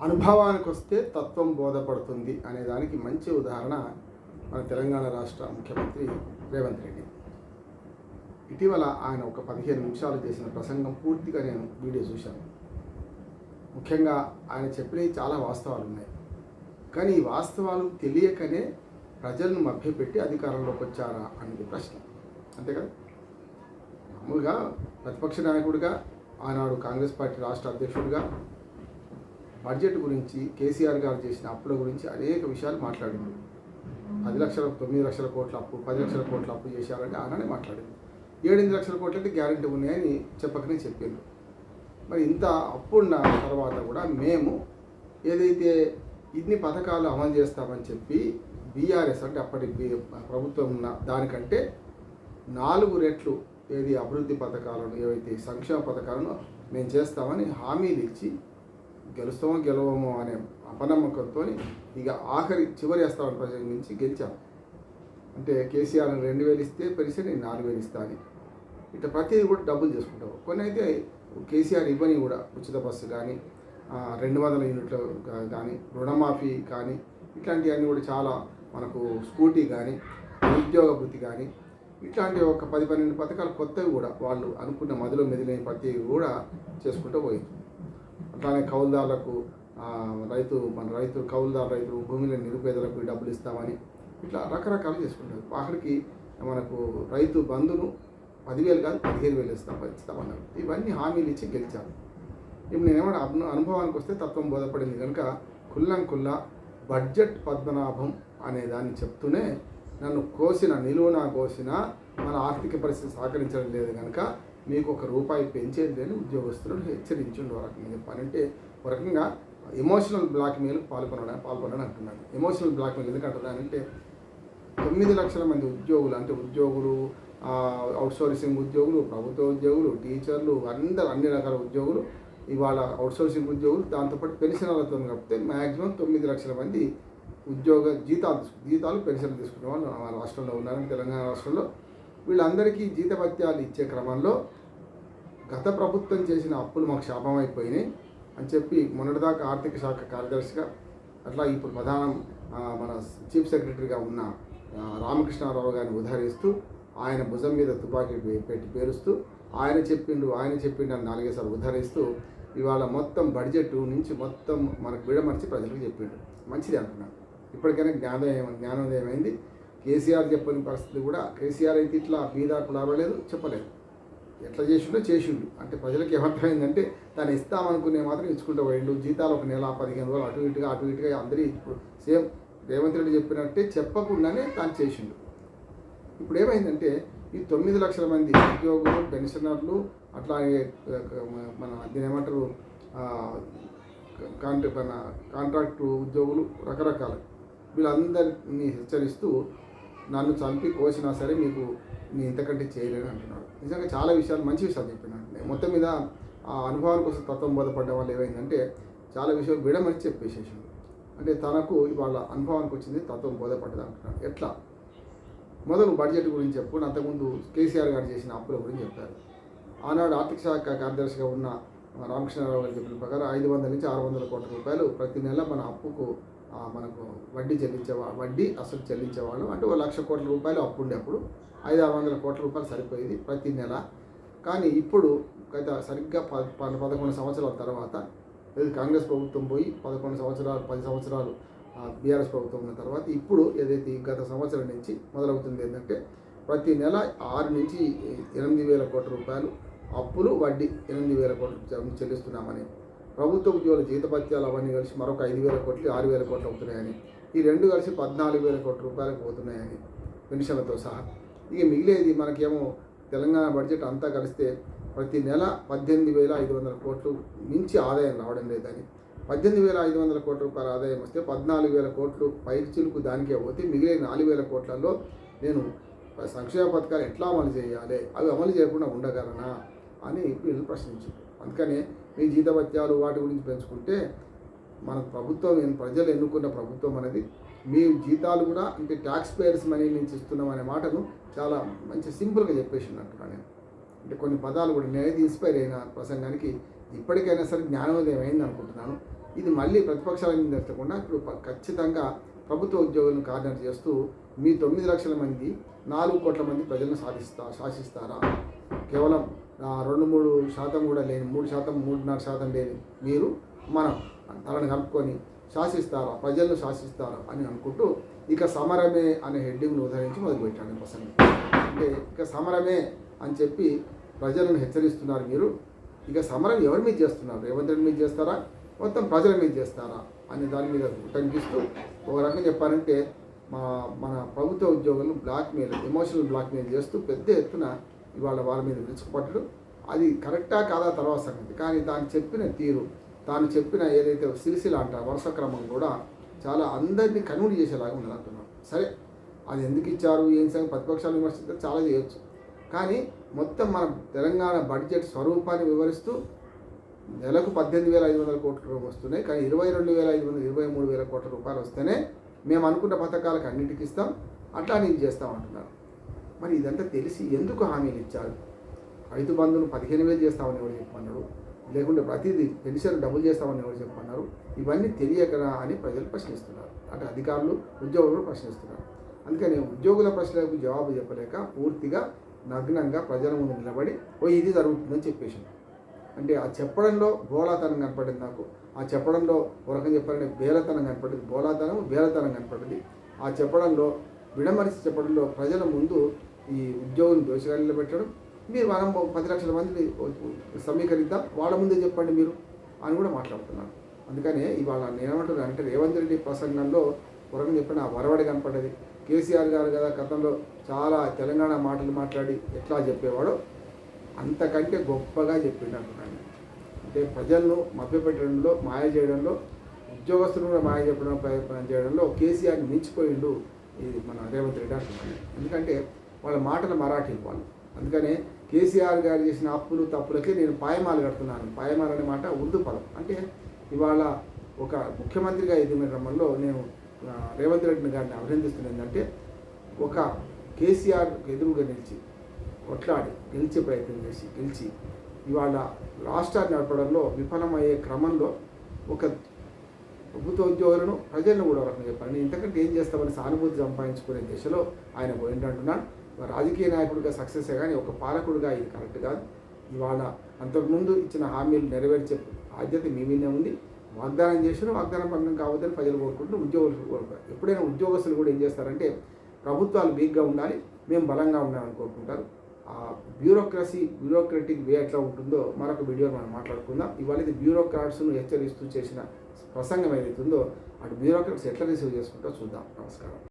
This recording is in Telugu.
అనుభవానికి వస్తే తత్వం బోధపడుతుంది అనే దానికి మంచి ఉదాహరణ మన తెలంగాణ రాష్ట్ర ముఖ్యమంత్రి రేవంత్ రెడ్డి. ఇటీవల ఆయన ఒక పదిహేను నిమిషాలు చేసిన ప్రసంగం పూర్తిగా నేను వీడియో చూశాను. ముఖ్యంగా ఆయన చెప్పినవి చాలా వాస్తవాలు ఉన్నాయి కానీ ఈ వాస్తవాలు తెలియకనే ప్రజలను మభ్యపెట్టి అధికారంలోకి వచ్చారా అనేది ప్రశ్న. అంతే కదా? మామూలుగా ప్రతిపక్ష నాయకుడిగా ఆనాడు కాంగ్రెస్ పార్టీ రాష్ట్ర అధ్యక్షుడిగా బడ్జెట్ గురించి కేసీఆర్ గారు చేసిన అప్పుల గురించి అనేక విషయాలు మాట్లాడింది పది లక్షల తొమ్మిది లక్షల కోట్ల అప్పు పది లక్షల కోట్ల అప్పు చేశారంటే ఆనాడే మాట్లాడింది ఏడెనిమిది లక్షల కోట్లు అయితే గ్యారెంటీ ఉన్నాయని చెప్పకనే చెప్పిండు. మరి ఇంత అప్పు ఉన్న తర్వాత కూడా మేము ఏదైతే ఇన్ని పథకాలు అమలు చేస్తామని చెప్పి బీఆర్ఎస్ అంటే అప్పటి ప్రభుత్వం ఉన్న దానికంటే నాలుగు రెట్లు ఏది అభివృద్ధి పథకాలను ఏవైతే సంక్షేమ పథకాలను మేము చేస్తామని హామీలు ఇచ్చి గెలుస్తామో గెలవమో అనే అపనమ్మకంతో ఇక ఆఖరి చివరి వేస్తామని ప్రజల నుంచి గెలిచాం. అంటే కేసీఆర్ రెండు వేలు ఇస్తే పెరిసి నేను నాలుగు వేలు ఇస్తా అని. ఇట్లా ప్రతిదీ కూడా డబ్బులు చేసుకుంటావు కొన్ని అయితే కేసీఆర్ ఇవ్వని కూడా ఉచిత బస్సు కానీ రెండు వందల యూనిట్లు కానీ రుణమాఫీ కానీ ఇట్లాంటివన్నీ కూడా చాలా మనకు స్కూటీ కానీ ఉద్యోగ వృత్తి కానీ ఇట్లాంటి ఒక పది పన్నెండు పథకాలు కొత్తవి కూడా వాళ్ళు అనుకున్న మదిలో మెదిలిన ప్రతి కూడా చేసుకుంటూ పోయింది. అట్లానే కౌలుదారులకు రైతు మన రైతు కౌలుదారు రైతులు భూమిలో నిరుపేదలకు డబ్బులు ఇస్తామని ఇట్లా రకరకాలు చేసుకుంటారు. ఆఖరికి మనకు రైతు బంధును పదివేలు కాదు పదిహేను వేలు ఇస్తాం ఇస్తామన్నారు. ఇవన్నీ హామీలు ఇచ్చి గెలిచారు. ఇప్పుడు నేనేమన్నా అను- అనుభవానికి వస్తే తత్వం బోధపడింది కనుక కుల్లం కుల్లా బడ్జెట్ పద్మనాభం అనే దాన్ని చెప్తూనే నన్ను కోసిన నిలువునా కోసిన మన ఆర్థిక పరిస్థితి సహకరించడం లేదు కనుక మీకు ఒక రూపాయి పెంచేది లేని ఉద్యోగస్తులను హెచ్చరించండి ఒక రకంగా చెప్పాలంటే ఒక రకంగా ఎమోషనల్ బ్లాక్మెయిల్ పాల్గొనడం పాల్గొనడం అంటున్నాను. ఎమోషనల్ బ్లాక్మెయిల్ ఎందుకు అంటే తొమ్మిది లక్షల మంది ఉద్యోగులు అంటే ఉద్యోగులు అవుట్సోర్సింగ్ ఉద్యోగులు ప్రభుత్వ ఉద్యోగులు టీచర్లు అందరు అన్ని రకాల ఉద్యోగులు ఇవాళ అవుట్సోర్సింగ్ ఉద్యోగులు దాంతోపాటు పెన్షనర్లతో కలిపితే మ్యాక్సిమం తొమ్మిది లక్షల మంది ఉద్యోగ జీతాలు జీతాలు పెన్షన్లు తీసుకునే వాళ్ళు మన రాష్ట్రంలో ఉన్నారని తెలంగాణ రాష్ట్రంలో. వీళ్ళందరికీ జీతభత్యాలు ఇచ్చే క్రమంలో గత ప్రభుత్వం చేసిన అప్పులు మాకు శాపం అయిపోయినాయి అని చెప్పి మొన్నటిదాకా ఆర్థిక శాఖ కార్యదర్శిగా అట్లా ఇప్పుడు ప్రధానం మన చీఫ్ సెక్రటరీగా ఉన్న రామకృష్ణారావు గారిని ఉదహరిస్తూ ఆయన భుజం మీద తుపాకీ పెట్టి పేరుస్తూ ఆయన చెప్పిండు ఆయన చెప్పిండు అని నాలుగేసారి ఉద్ధరిస్తూ ఇవాళ మొత్తం బడ్జెట్ నుంచి మొత్తం మనకు విడమర్చి ప్రజలకు చెప్పిండు. మంచిది అంటున్నాను ఇప్పటికైనా జ్ఞానోదయం జ్ఞానోదయం అయింది కేసీఆర్ చెప్పని పరిస్థితి కూడా కేసీఆర్ అయితే ఇట్లా బీదాకు లాభలేదు చెప్పలేదు. ఎట్లా చేసిండో చేసిండు. అంటే ప్రజలకు ఏమర్థమైందంటే దాన్ని ఇస్తామనుకునే మాత్రం ఇచ్చుకుంటూ పోయిండు. జీతాలు ఒక నెల పదిహేను రోజులు అటు ఇటుగా అటు ఇటుగా అందరి ఇప్పుడు సేమ్ రేవంత్ రెడ్డి చెప్పినట్టే చెప్పకుండానే తాను చేసిండు. ఇప్పుడు ఏమైందంటే ఈ తొమ్మిది లక్షల మంది ఉద్యోగులు పెన్షనర్లు అట్లాగే మన దీని ఏమంటారు కాంట్రా మన కాంట్రాక్టు ఉద్యోగులు రకరకాలు. వీళ్ళందరినీ హెచ్చరిస్తూ నన్ను చంపి కోసినా సరే మీకు నేను ఇంతకంటే చేయలేను అంటున్నాడు. నిజంగా చాలా విషయాలు మంచి విషయాలు చెప్పినాడు. మొత్తం మీద ఆ అనుభవాల కోసం తత్వం బోధపడ్డ వాళ్ళు ఏమైందంటే చాలా విషయాలు విడమని చెప్పేసేసాడు. అంటే తనకు ఇవాళ అనుభవానికి వచ్చింది తత్వం బోధపడ్డది అంటున్నాడు. ఎట్లా? మొదలు బడ్జెట్ గురించి చెప్పుకుని అంతకుముందు కేసీఆర్ గారు చేసిన అప్పుల గురించి చెప్పారు. ఆనాడు ఆర్థిక శాఖ కార్యదర్శిగా ఉన్న రామకృష్ణారావు గారు చెప్పిన ప్రకారం ఐదు వందల నుంచి ఆరు వందల కోట్ల రూపాయలు ప్రతి నెల మన అప్పుకు మనకు వడ్డీ చెల్లించే వడ్డీ అసలు చెల్లించేవాళ్ళం. అంటే ఒక లక్ష కోట్ల రూపాయలు అప్పు ఉండే అప్పుడు ఐదు ఆరు వందల కోట్ల రూపాయలు సరిపోయేది ప్రతి నెల. కానీ ఇప్పుడు గత సరిగ్గా ప ప- పదకొండు సంవత్సరాల తర్వాత కాంగ్రెస్ ప్రభుత్వం పోయి పదకొండు సంవత్సరాలు పది సంవత్సరాలు బీఆర్ఎస్ ప్రభుత్వం ఉన్న తర్వాత ఇప్పుడు ఏదైతే గత సంవత్సరం నుంచి మొదలవుతుంది ఏంటంటే ప్రతి నెల ఆరు నుంచి ఎనిమిది వేల కోట్ల రూపాయలు అప్పులు వడ్డీ ఎనిమిది వేల కోట్లు చెల్లిస్తున్నామని ప్రభుత్వ ఉద్యోగుల జీతభత్యాలు అవన్నీ కలిసి మరొక ఐదు వేల కోట్లు ఆరు వేల కోట్లు అవుతున్నాయని ఈ రెండు కలిసి పద్నాలుగు వేల కోట్ల రూపాయలకు పోతున్నాయని పెన్షన్లతో సహా. ఇక మిగిలేది మనకేమో తెలంగాణ బడ్జెట్ అంతా కలిస్తే ప్రతి నెల పద్దెనిమిది వేల ఐదు వందల కోట్లు మించి ఆదాయం రావడం లేదని పద్దెనిమిది వేల ఐదు వందల కోట్ల రూపాయల ఆదాయం వస్తే పద్నాలుగు వేల కోట్లు పైచిలుకు దానికే పోతే మిగిలిన నాలుగు వేల కోట్లలో నేను సంక్షేమ పథకాలు ఎట్లా అమలు చేయాలి? అవి అమలు చేయకుండా ఉండగలనా? అని వీళ్ళు ప్రశ్నించారు. అందుకనే మీ జీతభత్యాలు వాటి గురించి పెంచుకుంటే మన ప్రభుత్వం ప్రజలు ఎన్నుకున్న ప్రభుత్వం అనేది మీ జీతాలు కూడా అంటే ట్యాక్స్ పేయర్స్ మనీ నుంచి ఇస్తున్నాం అనే మాటను చాలా మంచి సింపుల్గా చెప్పేసి అంటున్నాను నేను. అంటే కొన్ని పదాలు కూడా నేనైతే ఇన్స్పైర్ అయిన ప్రసంగానికి ఇప్పటికైనా సరే జ్ఞానోదయం అయింది అనుకుంటున్నాను. ఇది మళ్ళీ ప్రతిపక్షాల మీద ఇప్పుడు ఖచ్చితంగా ప్రభుత్వ ఉద్యోగులను కార్నర్ చేస్తూ మీ తొమ్మిది లక్షల మంది నాలుగు కోట్ల మంది ప్రజలను సాధిస్తా శాసిస్తారా? కేవలం రెండు మూడు శాతం కూడా లేని మూడు శాతం మూడున్నర శాతం లేని మీరు మనం తలను కలుపుకొని శాసిస్తారా? ప్రజలను శాసిస్తారా? అని అనుకుంటూ ఇక సమరమే అనే హెడ్డింగ్ను ఉదహరించి మొదలుపెట్టాడు ప్రసంగం. అంటే ఇక సమరమే అని చెప్పి ప్రజలను హెచ్చరిస్తున్నారు మీరు. ఇక సమరం ఎవరి మీద చేస్తున్నారు? రేవంత్ రెడ్డి మీద చేస్తారా? మొత్తం ప్రజల మీద చేస్తారా? అనే దాని మీద ఉటంకిస్తూ ఒక రకంగా చెప్పాలంటే మా మన ప్రభుత్వ ఉద్యోగులను బ్లాక్మెయిల్ ఎమోషనల్ బ్లాక్మెయిల్ చేస్తూ పెద్ద ఎత్తున ఇవాళ వాళ్ళ మీద విరుచుకుపట్టడం అది కరెక్టా కాదా తర్వాత సంగతి. కానీ దాన్ని చెప్పిన తీరు తాను చెప్పిన ఏదైతే సిరిసిల అంట వరుస క్రమం కూడా చాలా అందరినీ కన్వర్ట్ చేసేలాగా ఉండాలనుకున్నాను సరే అది ఎందుకు ఇచ్చారు? ఏం సంగతి? ప్రతిపక్షాలు విమర్శిస్తే చాలా చేయొచ్చు. కానీ మొత్తం మన తెలంగాణ బడ్జెట్ స్వరూపాన్ని వివరిస్తూ నెలకు పద్దెనిమిది వేల ఐదు వందల కోట్ల రూపాయలు వస్తున్నాయి. కానీ ఇరవై రెండు వేల ఐదు వందల ఇరవై మూడు వేల కోట్ల రూపాయలు వస్తేనే మేము అనుకున్న పథకాలకు అన్నిటికి ఇస్తాం. అట్లా నేను చేస్తాం అంటున్నారు మరి ఇదంతా తెలిసి ఎందుకు హామీలు ఇచ్చారు? రైతు బంధువులు పదిహేను వేలు చేస్తామని ఎవరు చెప్పమన్నాడు లేకుంటే ప్రతిదీ పెన్షన్ డబుల్ చేస్తామని ఎవరు చెప్పన్నారు ఇవన్నీ తెలియకరా అని ప్రజలు ప్రశ్నిస్తున్నారు. అంటే అధికారులు ఉద్యోగులు ప్రశ్నిస్తున్నారు. అందుకని ఉద్యోగుల ప్రశ్నలకు జవాబు చెప్పలేక పూర్తిగా నగ్నంగా ప్రజల ముందు నిలబడి ఓ ఇది జరుగుతుందని చెప్పేసి. అంటే ఆ చెప్పడంలో బోలాతనం కనపడింది నాకు. ఆ చెప్పడంలో ఒక చెప్పాలంటే బేలతనం కనపడింది. బోలాతనం బేలతనం కనపడింది. ఆ చెప్పడంలో విడమరిచి చెప్పడంలో ప్రజల ముందు ఈ ఉద్యోగులు దోషగాలిలో పెట్టడం మీరు మనం పది లక్షల మందిని సమీకరిద్దాం వాళ్ళ ముందే చెప్పండి మీరు అని కూడా మాట్లాడుతున్నారు. అందుకనే ఇవాళ నేనేమంటున్నాను అంటే రేవంత్ రెడ్డి ప్రసంగంలో పొరగని చెప్పిన ఆ వరవడి కనపడ్డది. కేసీఆర్ గారు కదా గతంలో చాలా తెలంగాణ మాటలు మాట్లాడి ఎట్లా చెప్పేవాడో అంతకంటే గొప్పగా చెప్పిండు అంటున్నాను అంటే ప్రజలను మభ్యపెట్టడంలో మాయ చేయడంలో ఉద్యోగస్తులు కూడా మాయ చెప్పడం ప్రయత్నం చేయడంలో కేసీఆర్ మించిపోయిండు ఇది మన రేవంత్ రెడ్డి అంటున్నాను ఎందుకంటే వాళ్ళ మాటలు మరాఠీ వాళ్ళు. అందుకనే కేసీఆర్ గారు చేసిన అప్పులు తప్పులకే నేను పాయమాలు కడుతున్నాను. పాయమాలు అనే మాట ఉర్దూ పదం. అంటే ఇవాళ ఒక ముఖ్యమంత్రిగా ఎదిగిన క్రమంలో నేను రేవంత్ రెడ్డి గారిని అభినందిస్తున్నది ఏంటంటే ఒక కేసీఆర్ ఎదురుగా నిలిచి కొట్లాడి గెలిచే ప్రయత్నం చేసి గెలిచి ఇవాళ రాష్ట్రాన్ని నడపడంలో విఫలమయ్యే క్రమంలో ఒక ప్రభుత్వ ఉద్యోగులను ప్రజలను కూడా ఒక చెప్పాలి? నేను ఇంతకంటే ఏం చేస్తామని సానుభూతి సంపాదించుకునే దిశలో ఆయన పోయిందంటున్నాను. రాజకీయ నాయకుడిగా సక్సెస్ కానీ ఒక పాలకుడిగా ఇది కరెక్ట్ కాదు. ఇవాళ అంతకుముందు ఇచ్చిన హామీలు నెరవేర్చే బాధ్యత మీ మీదే ఉంది. వాగ్దానం చేసిన వాగ్దానం భంగం కావద్దని ప్రజలు కోరుకుంటూ ఉద్యోగులు కోరుకుంటారు ఎప్పుడైనా ఉద్యోగస్తులు కూడా ఏం చేస్తారంటే ప్రభుత్వాలు వీక్గా ఉండాలి మేము బలంగా ఉండాలని కోరుకుంటారు. ఆ బ్యూరోక్రసీ బ్యూరోక్రటిక్ వే ఎట్లా ఉంటుందో మరొక వీడియో మనం మాట్లాడుకుందాం. ఇవాళ ఇది బ్యూరోక్రాట్స్ను హెచ్చరిస్తూ చేసిన ప్రసంగం ఏదైతుందో ఉందో అటు బ్యూరోక్రాట్స్ ఎట్లా రిసీవ్ చేసుకుంటో చూద్దాం. నమస్కారం.